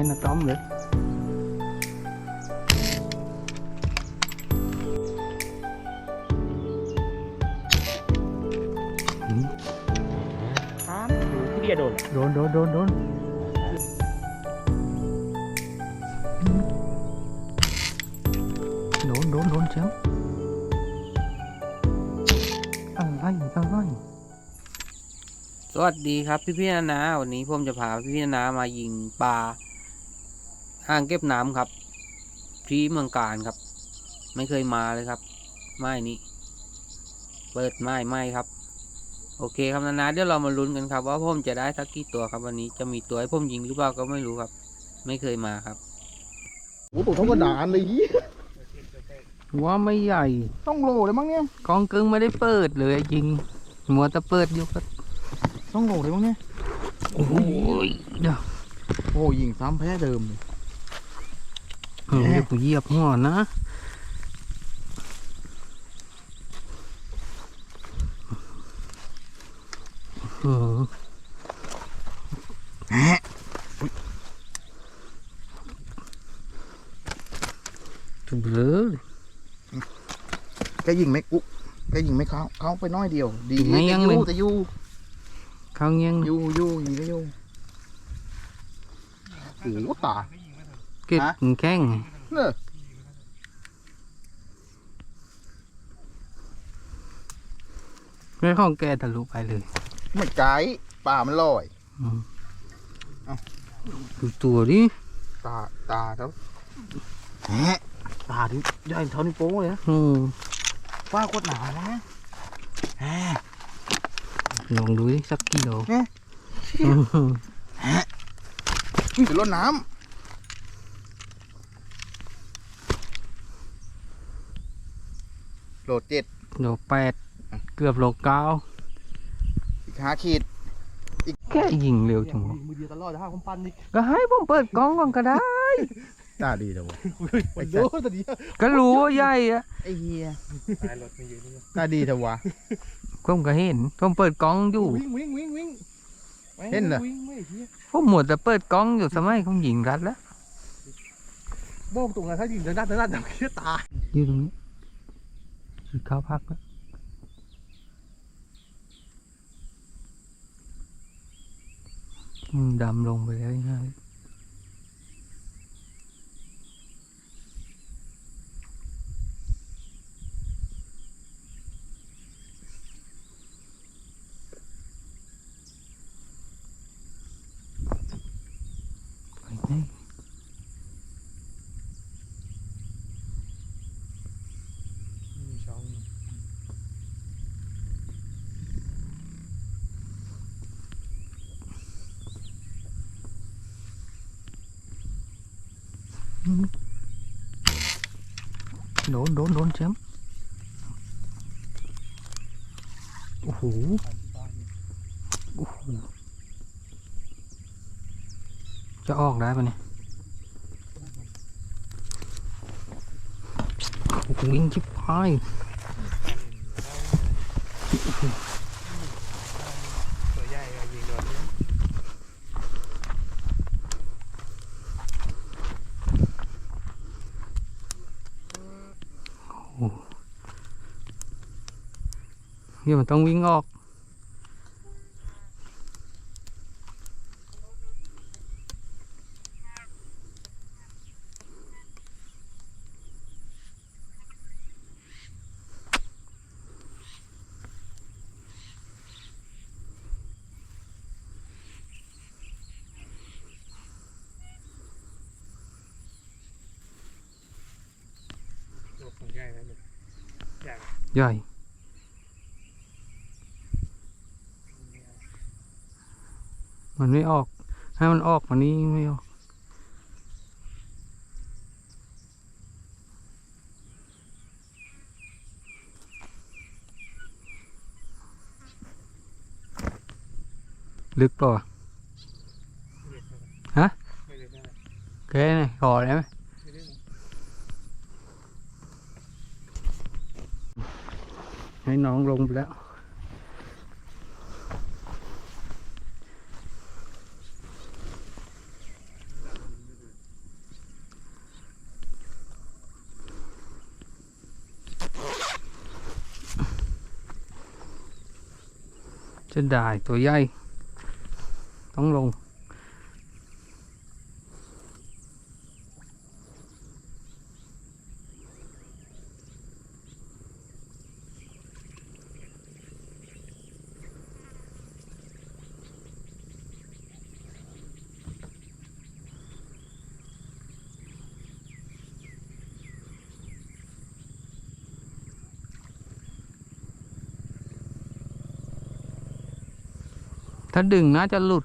ให้นาต้อมเลยครับที่เบียร์โดนโดนโดนโดนโดนโดนโดนโดนเชียวอะไรอะไรสวัสดีครับพี่พี่นานาวันนี้ผมจะพาพี่พี่นานามายิงปลา อ่างเก็บน้ำครับ ที่เมืองการครับ ไม่เคยมาเลยครับ ไม้นี้ เปิดไม้ไม้ครับ โอเคครับนานาเดี๋ยวเรามาลุ้นกันครับ ว่าผมจะได้สักกี่ตัวครับวันนี้จะมีตัวให้ผมยิงหรือเปล่าก็ไม่รู้ครับ ไม่เคยมาครับโอ้โหตัวเท่ากระดานเลยเหี้ยว่าไม่ใหญ่ ต้องโลเลยมั้งเนี่ยกองกึ่งไม่ได้เปิดเลยยิงมัวแต่เปิดอยู่ก็ต้องโหลเลยมั้งเนี่ยโอ้ยเดี๋ยวโอ้ยิงซ้ำแพ้เดิมเลย เดี๋ยวกูเหยียบหัวนะเออจุบเลยแกยิงไม่กุแกยิงไม่เข้าเข้าไปน้อยเดียว ดีไม่แต่ยังอเลยยู่แต่อยู่เขายังอยู่อยู่ยิงก็อยู่โอ้โหตา เก็บฮะแข้งเนอะไม่ของแกทะลุไปเลยไม่ไกลป่ามันลอยอืมเอ้าดูตัวดิตาตาเขาแหะตาที่ใหญ่เท่านิ้วโป้งเลยนะอืมป้าโคตรหนามั้งเนี่ยแหะลองดูดิสักกิโลเอ๊ะอืมนี่จะลดน้ำ โหลดเจ็ดโลแปดเกือบโลเก้าอีกห้าขีดแค่ยิงเร็วจังวะมือเดียวตลอดห้าผมปั้นนี่ก็ให้ผมเปิดกล้องก่อนก็ได้ตาดีแต่ว่ามันโดนแต่เดียวก็รู้ว่าใหญ่อะไอ้เฮียตายรถไม่เยอะนี่ตาดีแต่ว่าผมก็เห็นผมเปิดกล้องอยู่วิ่งวิ่งวิ่งวิ่งเห็นเหรอวิ่งไม่เฮียผมหมดแต่เปิดกล้องอยู่สมัยผมยิงรัดแล้วโบ้งตรงนั้นถ้ายิงเดินหน้าเดินหน้าเดี๋ยวคิดตายอยู่ตรงนี้ คือเข้าพักแล้วดำลงไปแล้วง่าย โดนโดนโดนแชมป์โอ้โหโอ้โหจะออกได้ปะเนี่ยโอ้โหวิ่งชิบหาย ตัวใหญ่ก็ยิงโดน เดี๋ยวมันต้องวิ่งออก ตัวของใหญ่นะเนี่ย ใหญ่ใหญ่มันไม่ออก ให้มันออกวันนี้ไม่ออก ลึกเปล่าวะไม่เล็กฮะไม่เล็กนะแกนี่ขอได้ไหม ให้น้องลงไปแล้ว trên đài tuổi dây tống lùng ถ้าดึงน่าจะหลุด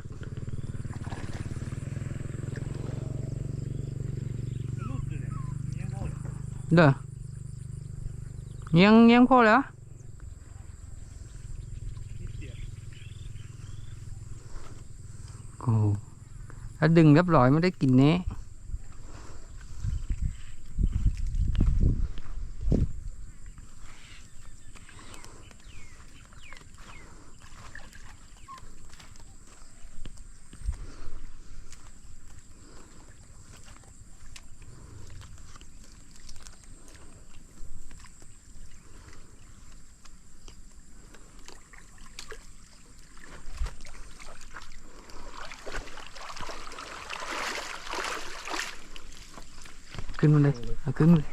เด้อเงี้ยังเงี้ยังพอแล้วโอ้ถ้าดึงเรียบร้อยไม่ได้กินแน่ ขึ้นมาเลย เอาขึ้นมาเลย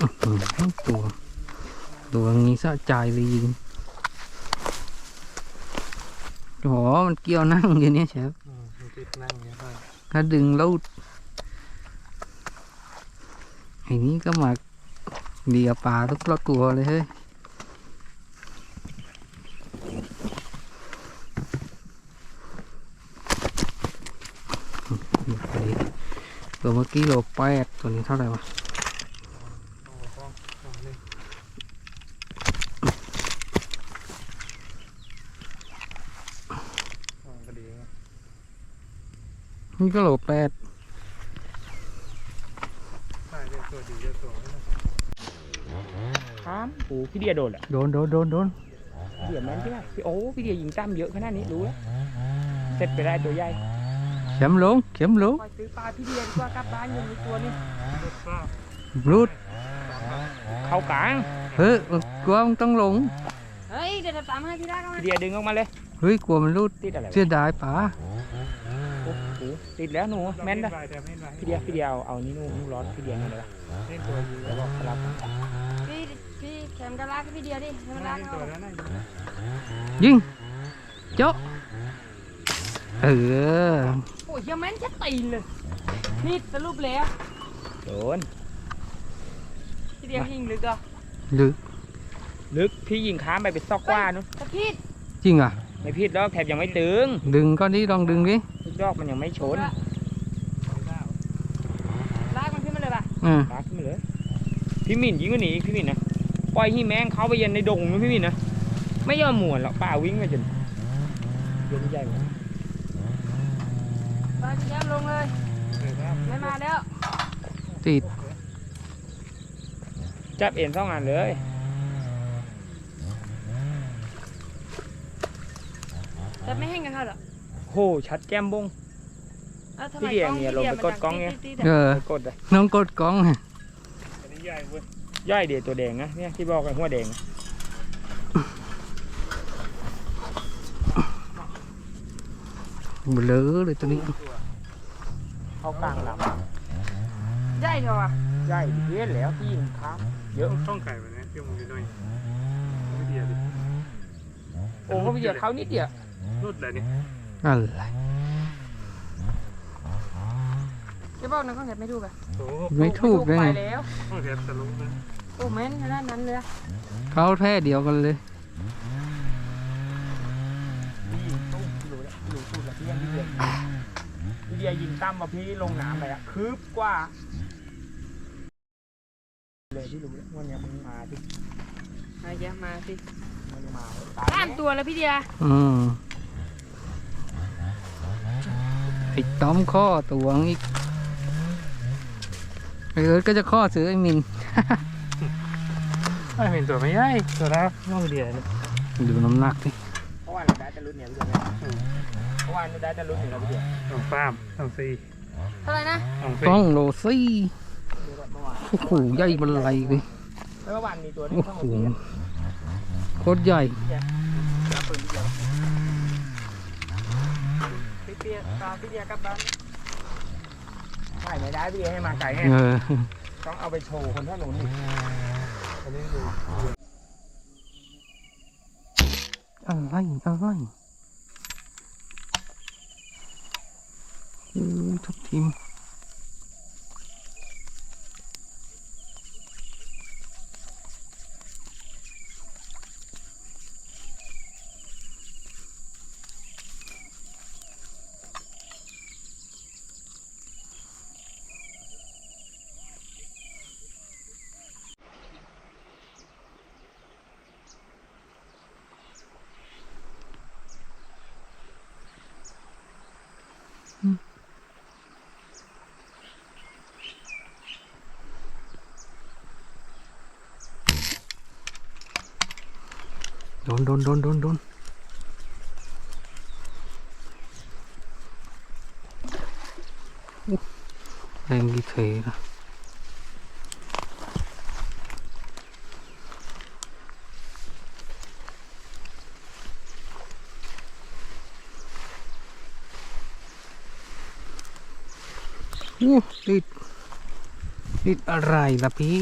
อื้อหือตัว ตัวงี้สะใจเลยยิงโอ้โหมันเกี่ยวนั่งอยู่เนี่ยเชฟอืมมันติดนั่งอย่างเงี้ยได้ถ้าดึงแล้วไอ้นี้ก็มาเดียปลาทุกละตัวเลยเฮ้ยตัวนี้ ตัวเมื่อกี้โลแปดตัวนี้เท่าไหร่วะโอ้โหโอ้โหนี่อ๋อก็ดีนะนี่ก็โลแปดใช่เรียกตัวดีเรียกตัวไม่ต้องครับโอ้พี่เดียโดนแหละโดนโดนโดนโดนเดียแม่นใช่ไหมพี่โอ้พี่เดียยิงตั้มเยอะขนาดนี้รู้แล้วเสร็จไปได้ตัวใหญ่ เข็มลงเข็มลงปล่อยซื้อปลาพี่เดียดีกว่ากลับบ้านยังมีตัวนี้รูดเข้ากลางเฮ้ยกลัวมันต้องลงเฮ้ยเดี๋ยวจะตามให้พี่ได้ก็มาพี่เดียดึงออกมาเลยเฮ้ยกลัวมันรูดติดอะไรวะเสียดายป๋าโอ้โหติดแล้วหนูแม่นนะนะแต่ไม่เป็นไรพี่เดียพี่เดียเอาเอานี่หนูหนูร้อนพี่เดียนี่เลยวะเล่นตัวดีเดี๋ยวบอกสลับพี่พี่แคมกระลากให้พี่เดียวดิให้มันลากเล่นเอาตัวนั้นนะยิงโจ๊ะเออโอ้ยเฮียแม่นจะตีนเลยนี่สรุปแล้วโดนพี่เดียวยิงลึกอะลึกลึกพี่ยิงค้ามไปเป็นซอกกว่านู้นตะพีดจริงอะ ไม่ผิดแล้วแถบยังไม่ตึงดึงก้อนนี้ลองดึงดิทุกดอกมันยังไม่ชนลากมันขึ้นมาเลยป่ะอืมปาขึ้นมาเลยพี่หมิ่นยิงกว่านี้อีกพี่หมิ่นนะปล่อยให้แมงเข้าไปเย็นในดงนะพี่หมิ่นนะไม่ยอมหมุนหรอกป้าวิ่งไปจนเย็นใหญ่หมด ไปพี่แคมลงเลยไม่มาแล้วติด จับเอ็นสองอันเลยแต่ไม่แห้งกันเท่าหรอโหชัดแก้มบงเอ้าทำพี่ไมเดียกล้องมีอารมณ์พี่ไปกดกล้องไงติดเอๆๆอไปกดเลยน้องกดกล้องอะอันนี้ใหญ่เว้ยย่อยเดียวตัวแดงนะเนี่ยที่บอกกันหัวแดงนะ เบลอเลยตัวนี้เข้ากลางลใหญ่เถอะว่ะำย่อยเพี้ยนแล้วพี่ยิงครับเยอะต้องไก่แบบนี้เที่ยวมันอยู่หน่อยไม่ดีดิโอ้เขาไปเหยียบเขานิดเดียวรุดเลยนี่อะไรจะบอกนะข้องแถบไม่ถูกอะโอ้ไม่ถูกได้ไปไงแล้วต้องแทบจะลุกนะโอ้แม่นขนาดนั้นเลยอะเขาแท้เดียวกันเลย พี่ยิงตุ้มรู้แล้ว พี่ยังพี่เดียพี่เดียยิงตั้มมาพี่ลงน้ำไปอะคืบกว่า เลยพี่รู้แล้ววันเนี้ยมึงมาที่มาเยอะมาสิมึงมาสามตัวแล้วพี่เดียอืมไอ้ต้อมข้อตัวงอีกไอ้เอิร์ธก็จะข้อซื้อไอ้มิน ไม่เป็นตัวไม่ใหญ่ตัวละน้องเดียดูน้ำหนักดิ เพราะว่าเราได้แต่รุ่นเนี่ยพี่เดียเมื่อวานเราได้แต่รุ่นเนี่ยเราพี่เดียต้องฟาร์มต้องซีเเท่าไหร่นะต้องโลซี่โอ้โหใหญ่บันไลเลยแล้วเมื่อวานมีตัวนี้โอ้โหโคตรใหญ่พี่เปียตามพี่เปียกลับบ้านไม่ไม่ได้พี่เปียให้มาไกลไงเออต้องเอาไปโชว์คนท่านู้นนี่อันนี้ดู อะไร อะไรโอ้ยทุกทีม โดนโดนโดนโดนโดนอุ๊ยแรงดีเทนะอู้ติดติดอะไรล่ะพี่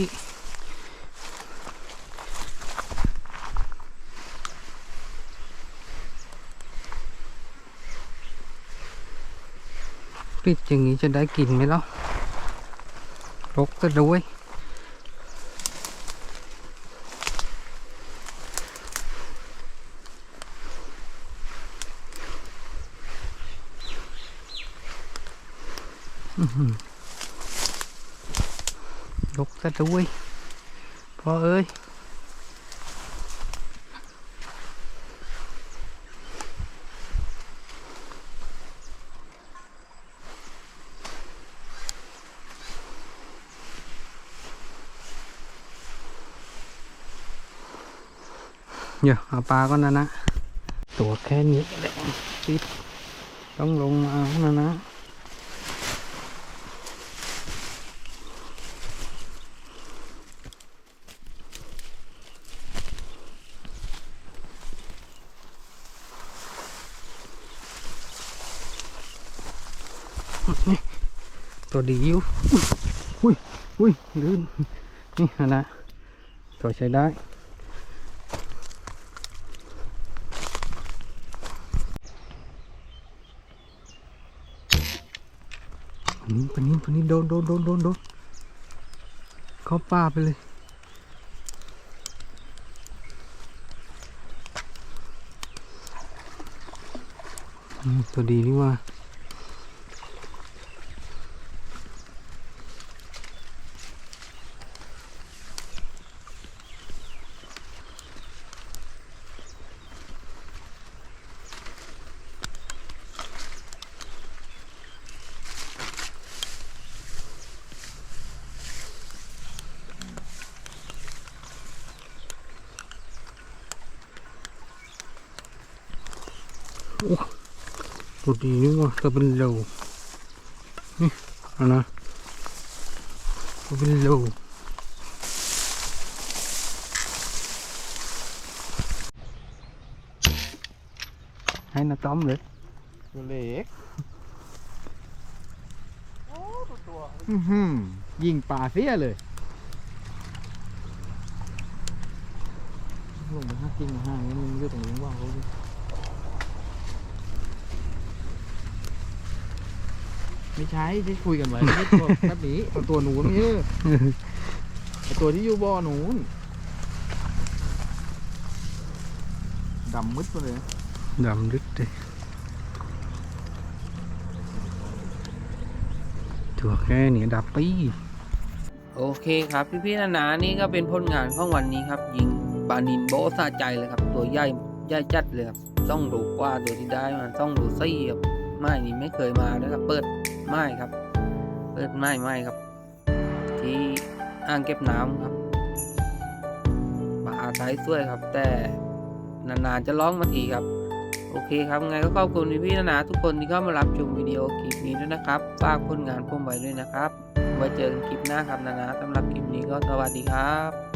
ปิดอย่างนี้จะได้กินไหมล่ะรกก็ด้วยอื้อหือรกก็ด้วยพ่อเอ้ย เดี๋ยวเอาปลาก่อนนะนะ ตัวแค่นี้แหละปิดต้องลงมาเอานะนะนี่ตัวดีอยู่อุ้ยอุ้ยลื่นนี่นะนะตัวใช้ได้ นินปนินปนินโดนโดนโดนโดนโดนเข้าป่าไปเลยอืมตัวดีนี่ว่า ตัวดีนี่ว่าตัวเป็นโลนี่อันนะตัวเป็นโลให้นาต้อมเลยตัวเล็กอื้อหือยิงปลาเสียเลยลงไปห้ากิ้งห้างนี่มันอยู่ตรงนี้ว่างเขาดิ ไม่ใช่ที่คุยกันไว้ไม่ใช่ตัวแบบนี้เอาตัวหนูนี่ไอตัวที่อยู่บ่อหนูนดำมืดไปเลยดำลึกเลยตัวแค่นี้ดับปี้ โอเคครับพี่พี่ๆนานานี่ก็เป็นผลงานของวันนี้ครับ ยิงปลานินโบะสะใจเลยครับ ตัวใหญ่ใหญ่จัดเลยครับต้องดูกว่าตัวที่ได้มันต้องดูซี่ครับไม้นี่ไม่เคยมาเลยครับเปิด ไม้ครับ เปิดไม้ไม้ครับ ที่อ่างเก็บน้ำครับปลาไซส์สวยครับ แต่นานๆจะร้องมาทีครับ โอเคครับไงก็ขอบคุณพี่นานาทุกคนที่เข้ามารับชมวิดีโอคลิปนี้ด้วยนะครับฝากผลงานผมไว้ด้วยนะครับไว้เจอกันคลิปหน้าครับนานาสำหรับคลิปนี้ก็สวัสดีครับ